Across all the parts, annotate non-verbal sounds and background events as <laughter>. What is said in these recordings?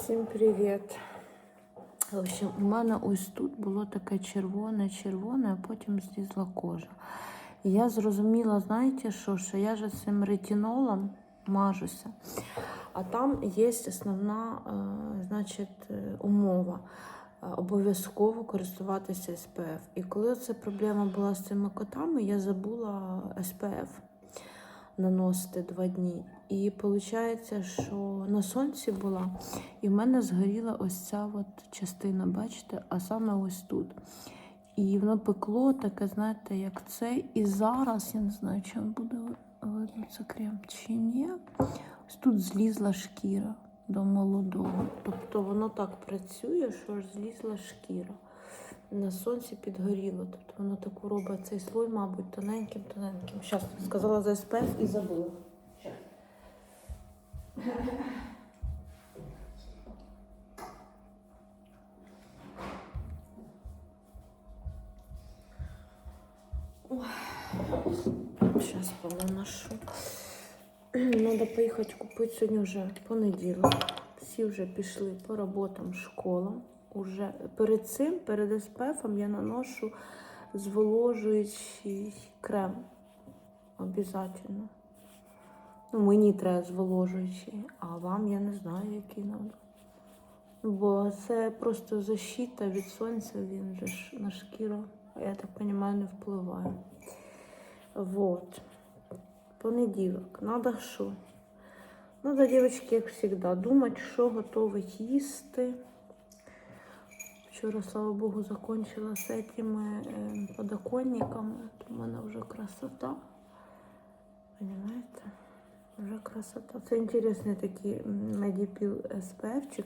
Всім привіт. В общем, у мене ось тут було таке червоне-червоне, а потім злізла кожа. І я зрозуміла, знаєте що, що я же цим ретинолом мажуся. А там є основна е, значить, е, умова. Е, Обов'язково користуватися СПФ. І коли це проблема була з цими котами, я забула СПФ наносити два дні. І виходить, що на сонці була, і в мене згоріла ось ця от частина, бачите, а саме ось тут. І воно пекло таке, знаєте, як це. І зараз я не знаю, чи буде видно це крем чи ні. Ось тут злізла шкіра до молодого. Тобто воно так працює, що аж злізла шкіра. На сонці підгоріло. Тобто воно таку робить цей слой, мабуть, тоненьким-тоненьким. Зараз сказала за СПФ і забула. Сейчас понаношу. Надо поїхати купити сьогодні вже понеділок. Всі вже пішли по роботам, школам. Уже перед цим, перед СПФом я наношу зволожуючий крем. Обязательно. Ну, мені треба зволожуючий, а вам я не знаю, який надо. Бо це просто защита від сонця, він же ж на шкіру, я так розумію, не впливає. Вот. Понеділок. Надо що? Надо, девочки, як завжди, думати, що готовить їсти. Вчора, слава Богу, закончила з цими е, подоконниками. У мене вже красота. Понимаєте? Вже красота. Це інтересний такий медіпіл SPF-чик.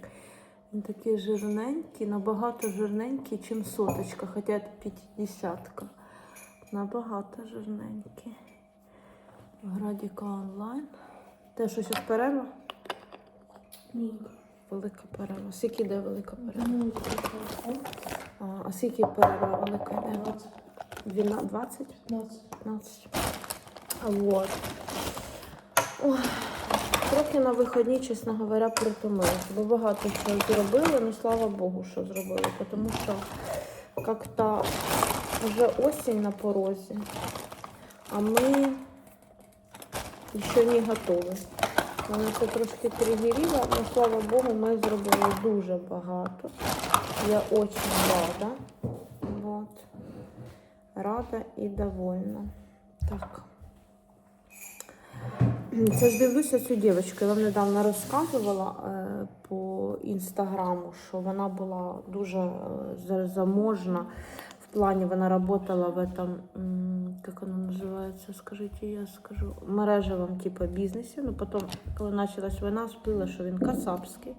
Він такий жирненький, набагато жирненький, ніж соточка, хоча 50 Набагато жирненький. Градіка онлайн. Те, що зараз перерва? Ні. Велика перерва. Скільки йде велика перерва? Ну, А, а скільки перерва велика йде? 12? 20? 15. 15. А Вот. Ой, трохи на вихідні, чесно говоря, притомилася. Бо багато чого зробили, ну слава Богу, що зробили. Тому що як-то вже осінь на порозі, а ми ще не готові. Мене це трошки тригеріло, але слава Богу, ми зробили дуже багато. Я дуже рада. Вот. Рада і довольна. Так. Це ж дивлюся цю дівчинку. Я вам недавно розказувала е, по інстаграму, що вона була дуже е, заможна. В плані вона працювала в этом, м, як воно називається, скажіть, я скажу, мережевому типу бізнесі. Ну потім, коли почалась війна, сплила, що він касапський.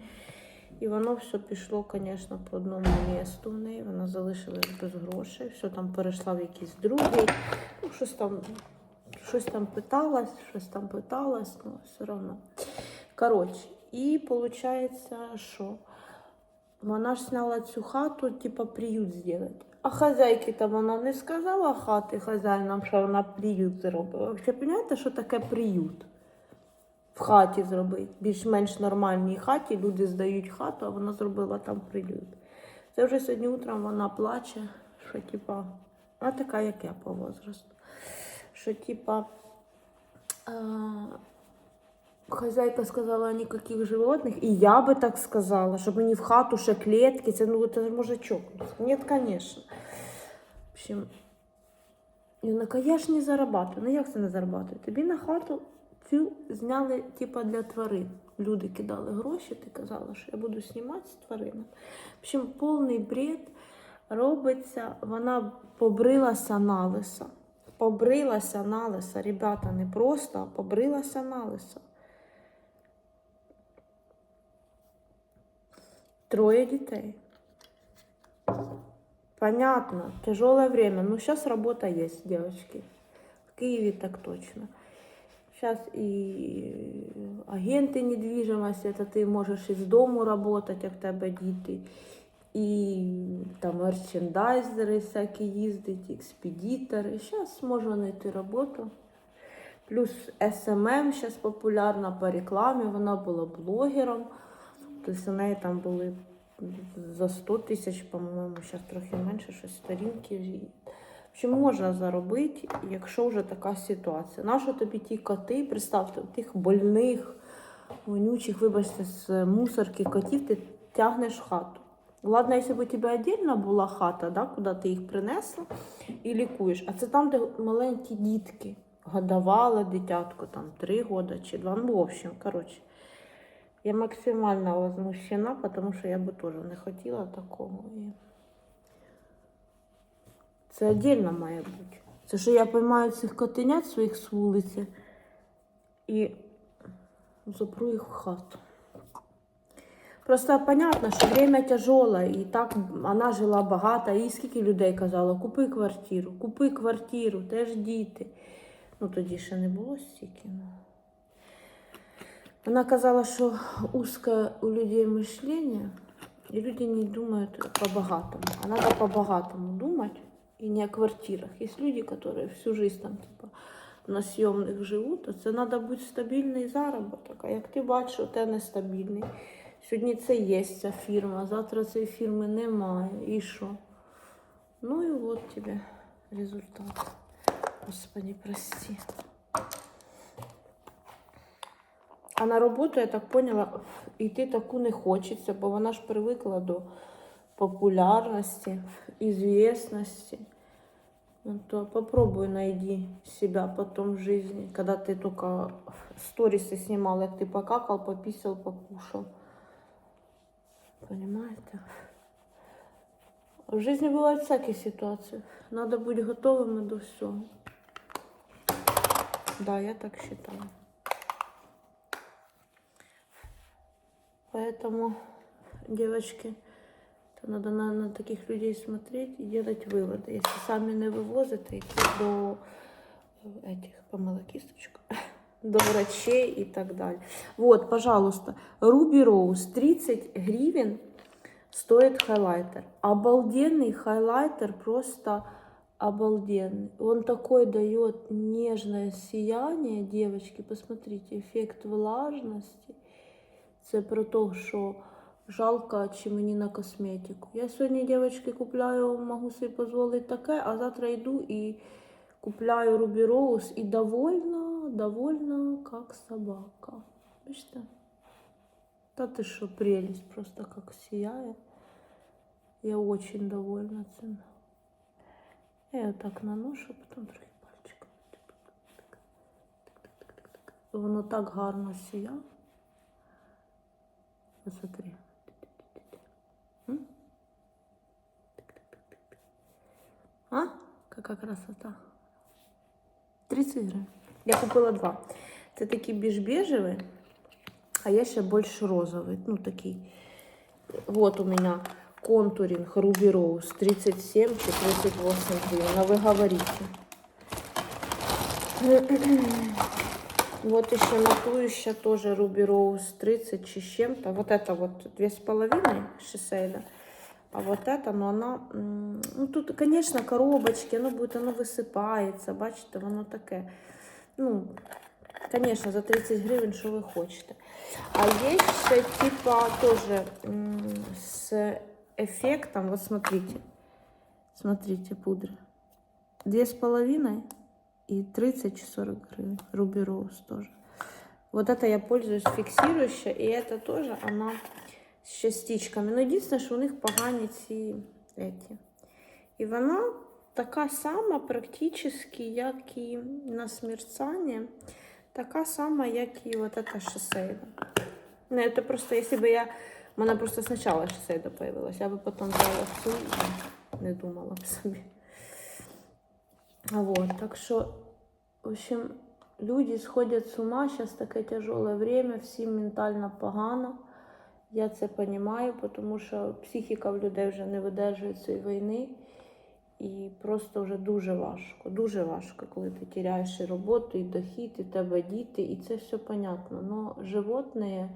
І воно все пішло, звісно, по одному місту в неї. Вона залишилась без грошей, все там перейшла в якийсь другий. Ну, щось там, щось там питалась, щось там питалась, ну все одно. Коротше, і виходить, що вона ж сняла цю хату, типа приют зробити. А хазяйки там вона не сказала хати хазяїнам, що вона приют зробила. Ви розумієте, що таке приют? в хаті зробити. Більш-менш нормальній хаті люди здають хату, а вона зробила там приют. Це вже сьогодні утром вона плаче, що типа, вона така, як я по возрасту. Що типа. А, Хозяйка сказала ніяких животних, і я би так сказала, щоб мені в хату ще клітки, це ну це може чокнутися. Ні, звісно. В общем, і вона каже, я ж не зарабатую. Ну як це не зарабатую? Тобі на хату цю зняли типа для тварин. Люди кидали гроші, ти казала, що я буду знімати з тваринами. В общем, повний бред робиться, вона побрилася на лиса. Побрилася на лиса. Ребята, не просто, а побрилася на лиса. Троє дітей. Понятно, тяжелое время. Ну, сейчас работа есть, девочки. В Киеве так точно. Сейчас и агенты недвижимости, это ты можешь из дому работать, а в тебе діти. І там мерчендайзери всякі їздять, експедитори. Зараз можна знайти роботу. Плюс SMM зараз популярна по рекламі, вона була блогером. Тобто у неї там були за 100 тисяч, по-моєму, зараз трохи менше, щось сторінки. Общем, можна заробити, якщо вже така ситуація. Нащо тобі ті коти, представте, тих больних, вонючих, вибачте, з мусорки котів ти тягнеш хату. Ладно, якщо б у тебе віддільна була хата, да, куди ти їх принесла і лікуєш. А це там, де маленькі дітки. Годували дитятко, там 3 года чи 2. Ну, в общем, коротше. Я максимально возмущена, тому що я би теж не хотіла такого. Це віддільно має бути. Це що я поймаю цих котенят своїх з вулиці і запру їх в хату. Просто понятно, що время тяжелое, і так вона жила багато, і скільки людей казало, купи квартиру, купи квартиру, теж діти. Ну тоді ще не було стільки. Вона казала, що узке у людей мишлення, і люди не думають по-багатому. А треба по-багатому думати, і не о квартирах. Є люди, які всю жизнь там, типа, на съемних живуть, то це треба бути стабільний заробіток. А як ти бачиш, у тебе нестабільний. Сьогодні це є ця фірма, завтра цієї фірми немає. І що? Ну і от тебе результат. Господи, прости. А на роботу, я так поняла, йти таку не хочеться, бо вона ж привикла до популярності, известности. Ну, то попробуй найди себя потом в жизни, когда ты только сторисы снимал, как ты покакал, пописал, покушал. Понимаете? В жизни бывают всякие ситуации. Надо быть готовым до всего. Да, я так считаю. Поэтому, девочки, то надо на, на таких людей смотреть и делать выводы. Если сами не вывозите, идти до этих, помыла кисточку, <laughs> до врачей и так далее. Вот, пожалуйста, Руби Роуз, 30 гривен стоит хайлайтер. Обалденный хайлайтер, просто обалденный. Он такой дает нежное сияние, девочки, посмотрите, эффект влажности. Це про те, що жалко, чи мені на косметику. Я сьогодні, дівчатки, купляю, можу собі дозволити таке, а завтра йду і купляю Ruby Rose і довольна, довольна, як собака. Бачите? Та ти що, прелесть, просто як сіяє. Я очень довольна цим. Я так наношу, потім трохи пальчиком. Воно так гарно сіяє. Посмотри. М? А? Какая красота. 30 гривень. Я купила два. Це такі більш бежеві, а є ще більш розовий. Ну, такий. Вот у меня контуринг Ruby Rose 37 чи 38 гривен. А вы говорите. Вот еще матующая тоже Ruby Rose 30 чи с чем-то. Вот это вот две с половиной Шисейда. А вот это, но она, ну тут, конечно, коробочки, оно будет, оно висипається, бачите, воно таке. Ну, конечно, за 30 гривень, що ви хочете. А ще, типа, тоже с эффектом, вот смотрите, смотрите, пудра. Две с половиной и 30 чи 40 гривен. Руби Роуз тоже. Вот это я пользуюсь фиксирующая, и это тоже она с частичками. Но единственное, що у них погані ці эти. І вона така сама практически, як і на смерцання, така сама, як і вот эта шосейда. Ну, это просто, если бы я... У мене просто спочатку шосейда появилась, я би потім взяла цю і не думала б собі. Вот, так что, в общем, люди сходят с ума, сейчас такое тяжелое время, всім ментально погано. Я це розумію, тому що психіка в людей вже не видержує цієї війни. І просто вже дуже важко, дуже важко, коли ти теряєш і роботу, і дохід, і тебе діти, і це все понятно. Но животные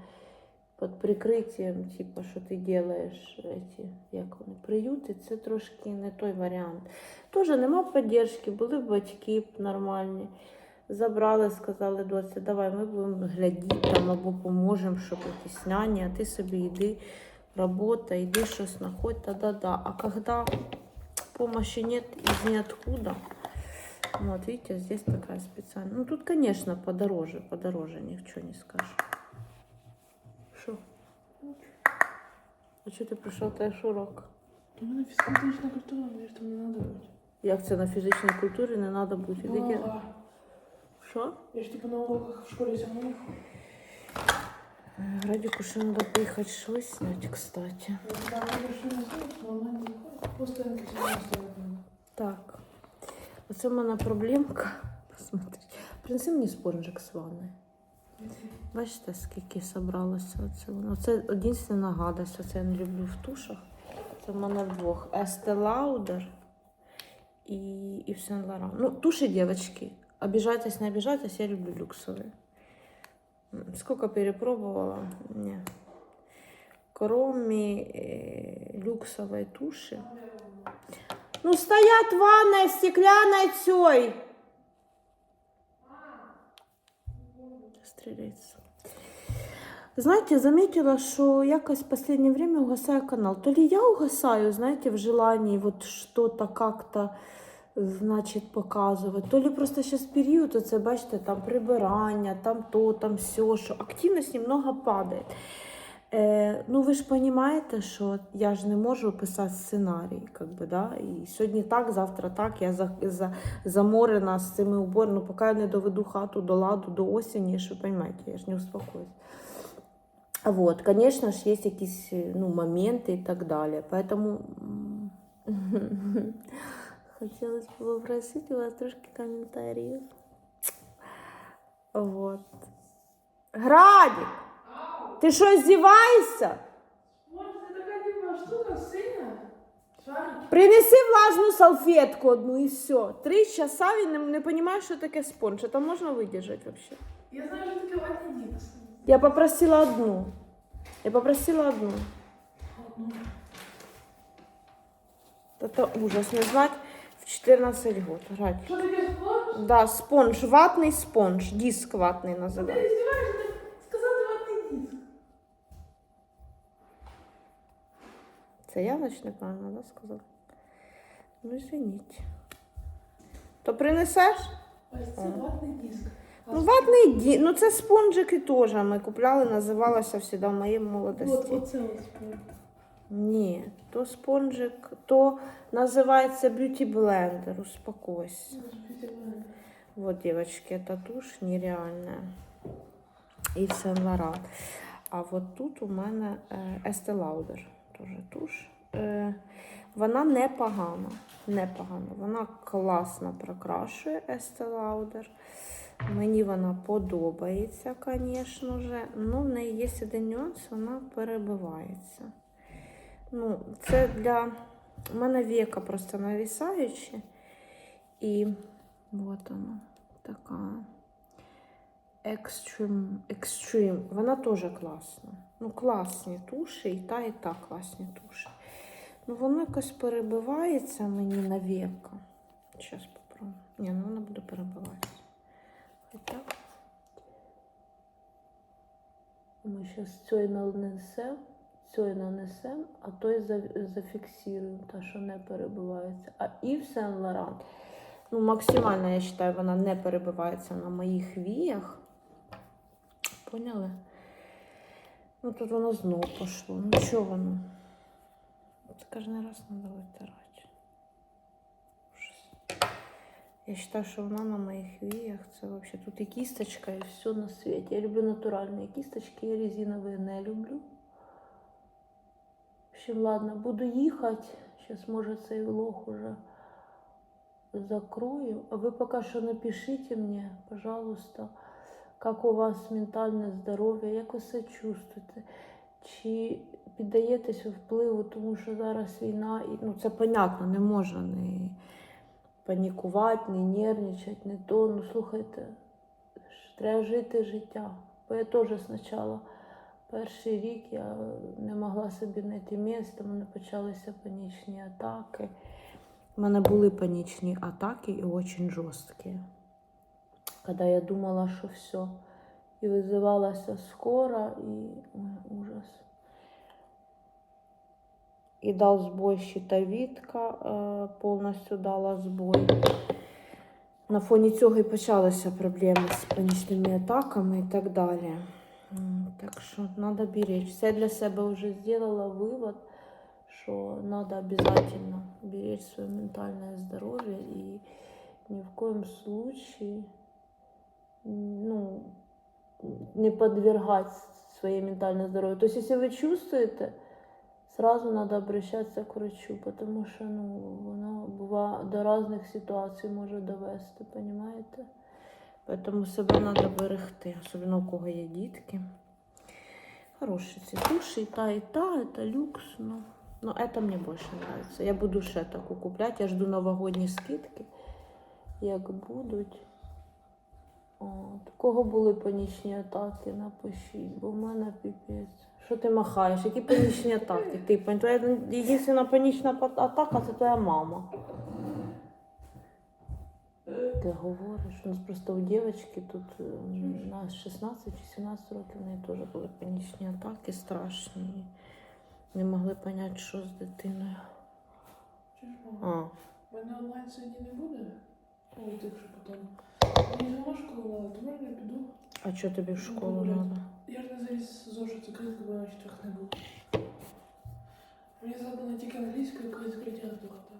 під прикриттям, типу, що ти робиш, эти, як вони, приюти, це трошки не той варіант. Тоже нема підтримки, були батьки нормальні. Забрали, сказали, доця, давай ми будемо глядіти там або поможемо, щоб якісь няні, а ти собі йди, робота, йди щось знаходь, та-да-да. А когда помощи нет из ниоткуда, вот видите, здесь такая специальная. Ну тут, конечно, подороже, подороже, ничего не скажешь. Что? А ты пришел, ты аж урок? У мене фізкультурна культура, мені ж там не треба бути. Як це на фізичній культурі не треба бути? Ну, Яке- а Що? я ж типу на уроках в школі. Е, Радіку ще треба поїхати щось зняти, кстати. Я там що не знаю, виходить. Просто я. Так. Оце в мене проблемка. Посмотрите. Принеси мені спонжик з ванни. Бачите, скільки зібралося оце. Це єдине гадость, оце я не люблю в тушах. Це в мене вдвох. Estee Lauder і Yves Saint Laurent. Ну, туши, девочки. Обижайтесь, не обижайтесь, я люблю люксовые. М, Сколько перепробовала? Не. Кроме э, люксовой туши. Ну, стоят ванная стеклянной цей. Стреляется. Знаете, заметила, что якось в последнее время угасаю канал. То ли я угасаю, знаете, в желании вот что-то как-то, значит, показывать, то ли просто сейчас период, оце, бачите, там прибирання, там то, там все, що активність немного падає. Е, ну, ви ж розумієте, що я ж не можу писати сценарій, как би, да? і сьогодні так, завтра так, я за, за, заморена з цими уборами, ну, поки я не доведу хату до ладу, до осені, що ви розумієте, я ж не успокоюсь. Вот, конечно ж, есть якісь ну, моменты и так далее. Поэтому м, <laughs> хотелось бы попросить у вас трошки комментариев. Вот. Градик! Ти що, здіваєшся? Вот, це така типа штука синя. Шарик. Принеси влажну салфетку одну і все. Три часа він не, не розуміє, що таке спонж. Це можна видержати взагалі. Я знаю, що таке ватний дікс. Я попросила одну. Я попросила одну. Это ужас не знать в 14 год. Грать. Що таке спорт? Да, спонж, ватний спонж, диск ватний Ти називається. здіваєшся Це я значить неправильно да, сказала? Ну, извините. То принесеш? Ось це ватний диск. Ну, ватний ді... Ну, це спонжики теж ми купляли, називалося завжди в моїй Вот, молодості. оце ось спорт. Ні, то спонжик, то називається б'юті блендер, успокойся. Вот, девочки, это тушь нереальная. І Saint Laurent. А от тут у мене е, Estee Lauder теж туш. Е, Вона непогана. Непогана. Вона класно прокрашує Estee Lauder. Мені вона подобається, звісно ж. Ну, в неї є один нюанс, вона перебивається. Ну, це для у мене віка просто навісаючі. І от вона така. Extreme, Extreme. Вона теж класна. Ну, класні туші, і та, і та класні туші. Ну, воно якось перебивається мені на віка. Зараз попробую. Ні, ну вона буде перебиватися. Хоча. Ми зараз цей нанесемо, цей нанесемо, а той за- зафіксуємо, та, що не перебивається. А Yves Saint Laurent, ну, максимально, я вважаю, вона не перебивається на моїх віях. Поняли? Ну, тут воно знову пішло. Ну, що воно? Це кожен раз треба витирати. Я вважаю, що вона на моїх віях. Це взагалі тут і кісточка, і все на світі. Я люблю натуральні кісточки, я резинові не люблю. В общем, ладно, буду їхати. Сейчас, може, цей влог уже закрою. А вы пока что напишите мне, пожалуйста, как у вас ментальне здоров'я, як ви себе чувствуєте? Чи піддаєтесь ви впливу, тому що зараз війна, і ну це понятно, не можна не панікувати, не нервничати, не то. Ну слухайте, треба жити життя. Бо я теж спочатку перший рік я не могла собі знайти місце, у мене почалися панічні атаки. У мене були панічні атаки і дуже жорсткі. Когда я думала, что все. И вызывалась скоро, и ой, ужас. И дал сбой щитовидка, е, повністю дала збой. На фоні цього і почалися проблеми з панічними атаками і так далі. Так що треба беречь. Все для себе вже зробила вивод, що треба обязательно беречь своє ментальне здоров'я і ни в коем случае ну, не подвергать своє ментальне здоров'я. То есть, если вы чувствуете, сразу надо обращаться к врачу, потому що ну, воно бува до різних ситуацій може довести, понимаете? Поэтому себе треба берегти, особливо у кого є дітки. Хороші ці душі, і та, і та, это люкс, но, но это мне больше нравится. Я буду ще таку купляти, я жду новогодні скидки, як будуть. От. У кого були панічні атаки, напишіть, бо в мене піпець. Що ти махаєш? Які панічні атаки? Ти твоя єдина панічна атака це твоя мама. Ти говориш, у нас просто у дівчинки тут е, на 16 чи 17 років в неї теж були панічні атаки страшні. Не могли зрозуміти, що з дитиною. А, У мене онлайн сьогодні не буде. Ну, тих, що потім. Мені школа піду? а що тобі в школу треба? Я ж не завіз зошит закрити, бо я четверг не був. Мені задано тільки англійською, коли закриття здохне.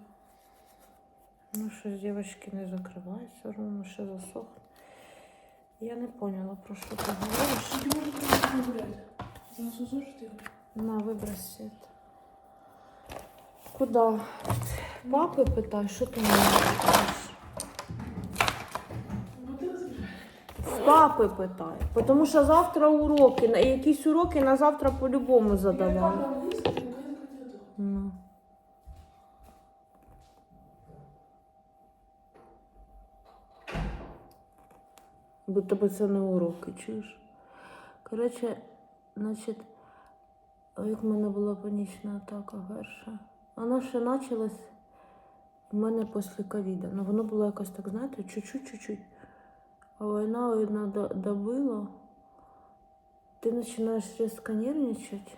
Ну, щось дівчатки не закриваються, ровно ще засохне. Я не поняла, про що ти говориш. Скільки можна просто не гуляти? Занесу зошит я. На, вибрось світ. Куда? Папи питай, що ти мене питаєш? Папи питай. Тому що завтра уроки, якісь уроки на завтра по-любому задавали. Ну. Будто би це не уроки, чуєш? Коротше, значить, як в мене була панічна атака перша. Воно ще почалось в мене після ковіда. Ну воно було якось так, знаєте, чуть-чуть-чуть. А війна, видно, до- добила. Ти починаєш різко нервничати.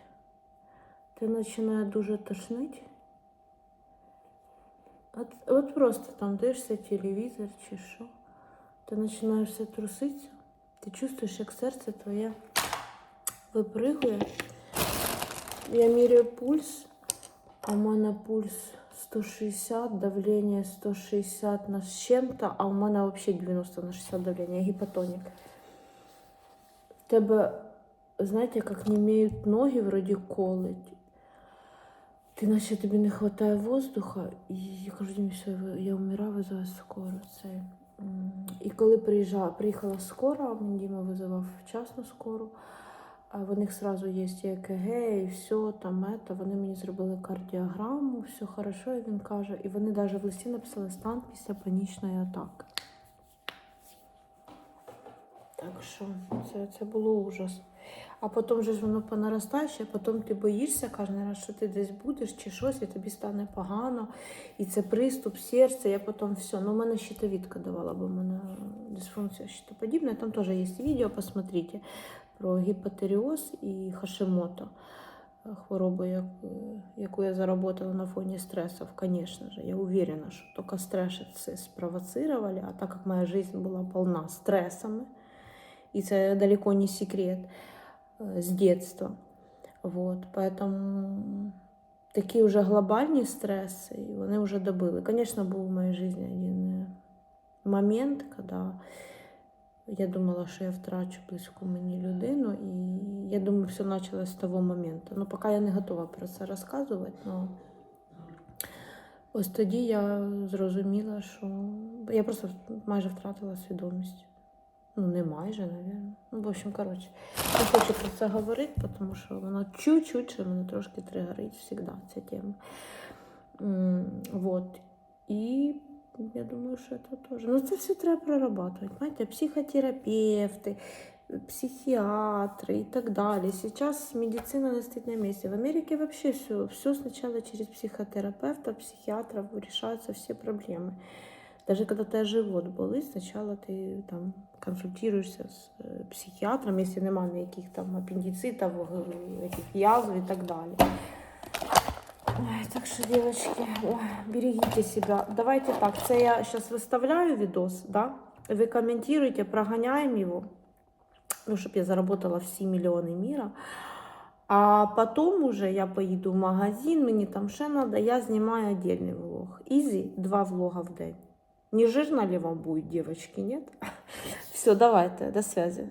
Ти починає дуже тошнити. От, от просто там дивишся телевізор чи що. Ти починаєшся труситися, ти чувствуєш, як серце твоє випригує. Я міряю пульс, а в мене пульс 160, давлення 160 на з чим-то, а у мене взагалі 90 на 60 давлення, гіпотонік. Тебе, знаєте, як не имеют ноги, вроді колить. Ти наче тобі не вистачає воздуха, і я кажу, все, я вмираю, визиваю скоро. Це. І коли приїжджала, приїхала скоро, мені Діма визивав вчасно скору, в них одразу є і ЕКГ, і все, там ета. Вони мені зробили кардіограму, все хорошо, і він каже, і вони навіть в листі написали стан після панічної атаки. Так що це, це було ужас. А потім же ж воно понаростає, ще потім ти боїшся кожен раз, що ти десь будеш чи щось, і тобі стане погано. І це приступ серця, я потім все. Ну, у мене щитовідка давала, бо в мене дисфункція щитоподібна. Там теж є відео, посмотрите про гіпотеріоз і хашимото. Хворобу, як- яку я заработала на фоне стрессов, конечно же. Я уверена, что только стрессы спровоцировали, а так как моя жизнь была полна стрессами, и это далеко не секрет, э, с детства. Вот, поэтому такі вже глобальні стреси, і вони вже добили. Звісно, був в моїй житті один е, момент, коли я думала, що я втрачу близьку мені людину, і я думаю, все почалось з того моменту. Ну, поки я не готова про це розказувати, але ось тоді я зрозуміла, що я просто майже втратила свідомість. Ну, не майже, напевно. Ну, в общем, коротше, не хочу про це говорити, тому що воно чуть-чуть ще мене трошки тригерить завжди ця тема. Вот. І я думаю, що це теж. Ну, це все треба прорабатувати. Знаєте, психотерапевти, психіатри і так далі. Сейчас медицина не стоит на месте. В Америке вообще все, все сначала через психотерапевта, психиатров решаются все проблемы. Даже когда тебя живот болить, сначала ти там консультуєшся з е, психіатром, якщо немає ніяких там апендицитів, этих язв і так далі. Ой, так що, девочки, ой, берегите себя. Давайте так, це я сейчас виставляю відос, да? Ви коментуєте, проганяємо його, ну, щоб я заработала всі мільйони міра. А потом уже я поїду в магазин, мені там ще надо, я знімаю отдельный влог. Ізі, два влога в день. Не жирно ли вам будет, девочки, нет? <laughs> Все, давайте, до связи.